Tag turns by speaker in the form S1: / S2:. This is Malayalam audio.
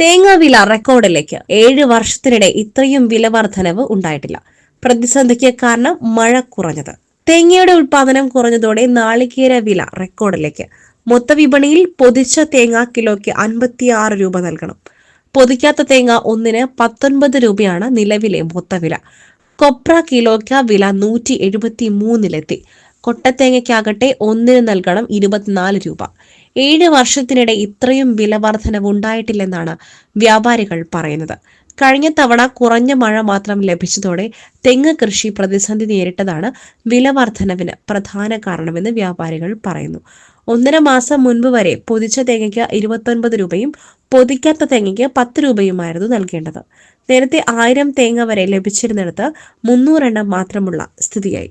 S1: തേങ്ങാ വില റെക്കോർഡിലേക്ക് ഏഴ് വർഷത്തിനിടെ ഇത്രയും വില വർധനവ് ഉണ്ടായിട്ടില്ല. പ്രതിസന്ധിക്ക് കാരണം മഴ കുറഞ്ഞത്. തേങ്ങയുടെ ഉൽപാദനം കുറഞ്ഞതോടെ നാളികേര വില റെക്കോർഡിലേക്ക്. മൊത്തവിപണിയിൽ പൊതിച്ച തേങ്ങ കിലോയ്ക്ക് അൻപത്തിയാറ് രൂപ നൽകണം. പൊതിക്കാത്ത തേങ്ങ ഒന്നിന് പത്തൊൻപത് രൂപയാണ് നിലവിലെ മൊത്തവില. കൊപ്ര കിലോയ്ക്ക് വില നൂറ്റി എഴുപത്തി മൂന്നിലെത്തി കൊട്ടത്തേങ്ങയ്ക്കാകട്ടെ ഒന്നിന് നൽകണം ഇരുപത്തിനാല് രൂപ. ഏഴ് വർഷത്തിനിടെ ഇത്രയും വില വർധനവ് ഉണ്ടായിട്ടില്ലെന്നാണ് വ്യാപാരികൾ പറയുന്നത്. കഴിഞ്ഞ തവണ കുറഞ്ഞ മഴ മാത്രം ലഭിച്ചതോടെ തെങ്ങ് കൃഷി പ്രതിസന്ധി നേരിട്ടതാണ് വില വർധനവിന് പ്രധാന കാരണമെന്ന് വ്യാപാരികൾ പറയുന്നു. ഒന്നര മാസം മുൻപ് വരെ പൊതിച്ച തേങ്ങയ്ക്ക് ഇരുപത്തൊൻപത് രൂപയും പൊതിക്കാത്ത തേങ്ങയ്ക്ക് പത്ത് രൂപയുമായിരുന്നു നൽകേണ്ടത്. നേരത്തെ ആയിരം തേങ്ങ വരെ ലഭിച്ചിരുന്നിടത്ത് മുന്നൂറെണ്ണം മാത്രമുള്ള സ്ഥിതിയായി.